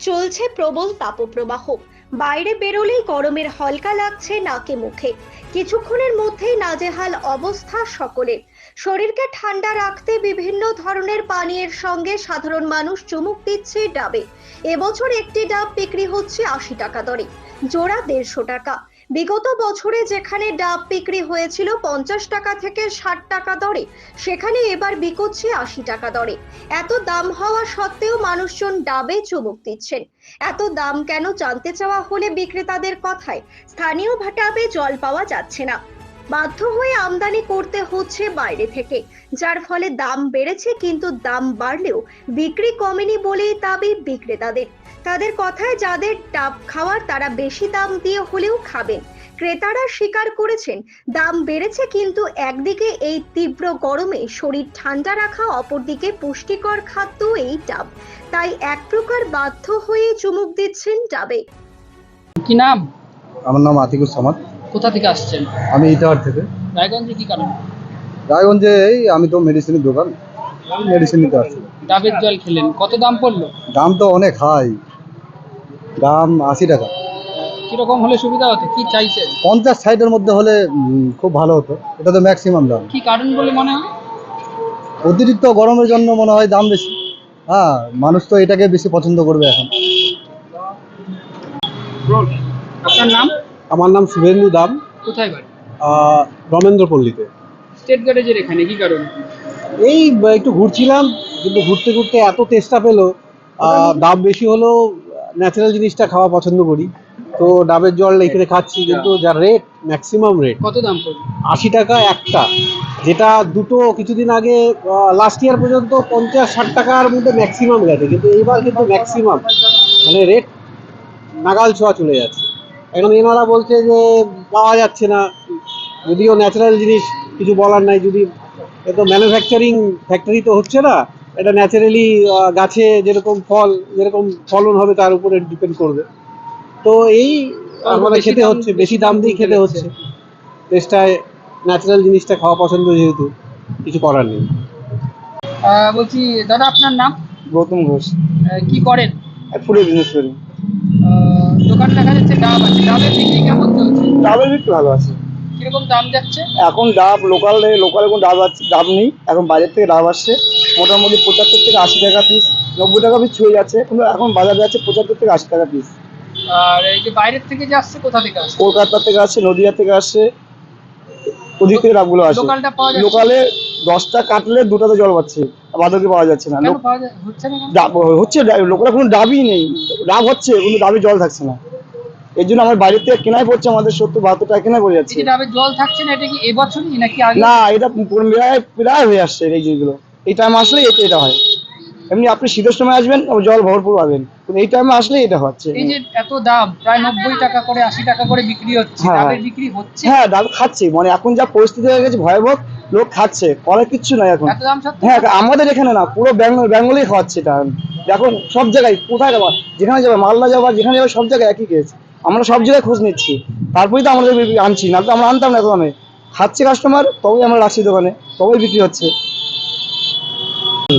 চলছে প্রবল তাপপ্রবাহ। বাইরে বেরোলেই গরমের হলকা লাগছে নাকে মুখে। কিছুক্ষণের মধ্যেই নাজেহাল অবস্থা সকলের। শরীরকে ঠান্ডা রাখতে বিভিন্ন ধরনের পানীয়ের সঙ্গে সাধারণ মানুষ চুমুক দিচ্ছে ডাবে। এবছর একটি ডাব বিক্রি হচ্ছে আশি টাকা দরে, জোড়া দেড়শো টাকা। বিগত বছরে যেখানে ডাব বিক্রি হয়েছিল পঞ্চাশ টাকা থেকে ষাট টাকা দরে, সেখানে এবার বিকোচ্ছে আশি টাকা দরে। এত দাম হওয়া সত্ত্বেও মানুষজন ডাবে চুমুক দিচ্ছেন। এত দাম কেন জানতে চাওয়া হলে বিক্রেতাদের কথায় স্থানীয় ভাটাবে জল পাওয়া যাচ্ছে না। বাধ্য হয়ে আমদানি করতে হচ্ছে বাইরে থেকে। যার ফলে দাম বেড়েছে কিন্তু দাম বাড়লেও বিক্রি কমেনি বলেই দাবি বিক্রেতাদের। তাদের কথায় যাদের ডাব খাওয়ার তারা বেশি দাম দিয়ে হলেও খাবেন। ক্রেতারা স্বীকার করেছেন দাম বেড়েছে কিন্তু একদিকে এই তীব্র গরমে শরীর ঠান্ডা রাখা অপরদিকে পুষ্টিকর খাদ্য এই ডাব। তাই এক প্রকার বাধ্য হয়ে চুমুক দিচ্ছেন ডাবে। কি নাম? আমার নাম আতিকুর সামাদ। কোথা থেকে আসছেন? আমি ইটাহার থেকে। রায়গঞ্জে কি কারণ? রায়গঞ্জে এই আমি তো মেডিসিনের দোকান। মেডিসিন নিতে আসছি ডাবের জল খেলেন। কত দাম পড়ল? দাম তো অনেক হাই। দাম আশি টাকা। কীরকম হলে সুবিধা হতো? কি চাইছেন? পঞ্চাশ ষাটের মধ্যে হলে খুব ভালো হতো। এটা তো ম্যাক্সিমাম দাম। কি কারণ বলে মনে হয়? অতিরিক্ত গরমের জন্য মনে হয় দাম বেশি। হ্যাঁ মানুষ তো এটাকে বেশি পছন্দ করবে এখন। আপনার নাম? আমার নাম শুভেন্দু দাম। কোথায় বাড়ি? আহ, রমেন্দ্রপল্লীতে স্টেট গ্যারেজের এখানে কি কারণ? এই একটু ঘুরছিলাম কিন্তু ঘুরতে ঘুরতে এত তেষ্টা পেল আহ, দাম বেশি হলেও ন্যাচারাল জিনিসটা খাওয়া পছন্দ করি। তো ডাবের জল এখানে খাচ্ছি কিন্তু যা রেট ম্যাক্সিমাম রেট কত দাম আশি টাকা একটা। যেটা দুটো কিছুদিন আগে লাস্ট ইয়ার পর্যন্ত পঞ্চাশ ষাট টাকার মধ্যে ম্যাক্সিমাম গেছে কিন্তু এইবার কিন্তু ম্যাক্সিমাম মানে রেট নাগাল ছোঁয়া চলে যাচ্ছে। এখন এনারা বলছে যে পাওয়া যাচ্ছে না। যদিও ন্যাচারাল জিনিস কিছু বলার নাই যদি এ তো ম্যানুফ্যাকচারিং ফ্যাক্টরি তো হচ্ছে না এটা ন্যাচারালি গাছে যেরকম ফল যেরকম ফলন হবে তার উপরে ডিপেন্ড করবে। তো এই আমাদের খেতে হচ্ছে বেশি দাম দিয়ে খেতে হচ্ছে। চেষ্টায় ন্যাচারাল জিনিসটা খাওয়া পছন্দ যেহেতু কিছু করার নেই। বলছি দাদা আপনার নাম? গৌতম ঘোষ। কি করেন? ফুলে বিজনেস করি। দোকান দেখা যাচ্ছে ডাব আছে। ডাবের বিক্রি কেমন চলছে? ডাবের একটু ভালো আছে। কীরকম দাম যাচ্ছে? এখন ডাব লোকাল লোকাল কোনো ডাব আছে ডাব নেই। এখন বাইরের থেকে ডাব আসছে। মোটামুটি পঁচাত্তর থেকে আশি টাকা পিস নব্বই টাকা পিস ছুঁয়ে যাচ্ছে। কিন্তু এখন বাজারে আছে পঁচাত্তর থেকে আশি টাকা পিস আর এই যে বাইরের থেকে যে আসছে কোথা থেকে আসছে? কলকাতা থেকে আসছে নদিয়া থেকে আসছে ওদিক থেকে ডাবগুলো আসে। লোকালটা পাওয়া যাচ্ছে? লোকালে দশটা কাটলে দুটাতে জল পাচ্ছে বাদকে পাওয়া যাচ্ছে না। কেন পাওয়া যায়? হচ্ছে না কেন? ডাব হচ্ছে ডা- লোকালে কোনো ডাবই নেই। ডাব হচ্ছে কিন্তু ডাবে জল থাকছে না। এর জন্য আমার বাইরের থেকে কেনাই পড়ছে আমাদের সত্তর বাহাত্তর টাকা কেনাই পড়ে এই যাচ্ছে যে জল থাকছে না এটা কি এবছরই নাকি আগে? না এটা পুরো প্রায় প্রায় হয়ে আসছে এই যেগুলো এই টাইম আসলে এটা এটা হয়। এমনি আপনি শীতের সময় আসবেন ও জল ভরপুর পাবেন। কিন্তু এই টাইমে আসলে এটা হচ্ছে। এই যে এত দাম প্রায় নব্বই টাকা করে আশি টাকা করে বিক্রি হচ্ছে হ্যাঁ। ডাবের বিক্রি হচ্ছে? হ্যাঁ ডাব খাচ্ছে। মানে এখন যা পরিস্থিতি হয়ে গেছে ভয়াবহ লোক খাচ্ছে করার কিচ্ছু নাই এখন। হ্যাঁ আমাদের এখানে না পুরো বেঙ্গল বেঙ্গলেই খাওয়াচ্ছে এটা। এখন সব জায়গায় কোথায় যাবা? যেখানে যাবে মালদা যাবা যেখানে যাবে সব জায়গায় একই কেস আমরা সব জায়গায় খোঁজ নিচ্ছি। তারপরেই তো আমাদের আনছি না তো আমরা আনতাম না দামে। খাচ্ছে কাস্টমার তবেই আমরা রাখছি দোকানে তবেই বিক্রি হচ্ছে।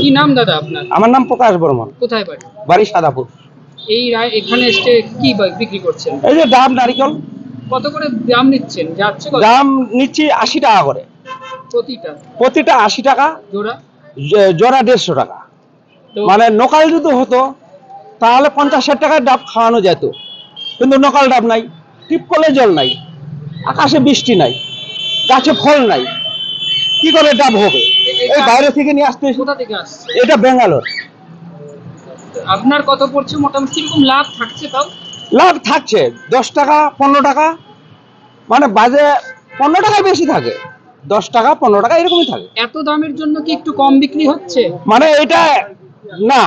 কি নাম দাদা আপনার? আমার নাম প্রকাশ বর্মন। কোথায় বাড়ি? বাড়ি সাদাপুর। এই এখানে এসে কি বিক্রি করছেন? এই যে ডাব নারিকেল কত করে দাম নিচ্ছেন? যাচ্ছে কত? দাম নিচ্ছি আশি টাকা করে। প্রতিটা? প্রতিটা আশি টাকা জোড়া? জোড়া দেড়শো টাকা। মানে নোকাল যদি হতো তাহলে পঞ্চাশ ষাট টাকার ডাব খাওয়ানো যেত। কিন্তু নোকাল ডাব নাই টিপকলে জল নাই আকাশে বৃষ্টি নাই গাছে ফল নাই। কি করে ডাব হবে? এই বাইরে থেকে নিয়ে আসতে কোথা থেকে আসছে? এটা বেঙ্গালোর আপনার কত পড়ছে মোটামুটি কীরকম লাভ থাকছে তাও? লাভ থাকছে দশ টাকা পনেরো টাকা মানে বাজে পনেরো টাকায় বেশি থাকে। দশ টাকা পনেরো টাকা এরকমই থাকে। এত দামের জন্য কি একটু কম বিক্রি হচ্ছে? মানে এটা না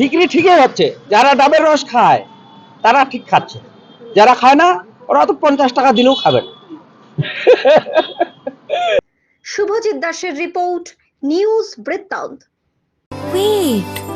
বিক্রি ঠিকই হচ্ছে। যারা ডাবের রস খায় তারা ঠিক খাচ্ছে। যারা খায় না ওরা তো পঞ্চাশ টাকা দিলেও খাবে না। শুভজিৎ দাসের রিপোর্ট নিউজ বৃত্তান্ত। Wait.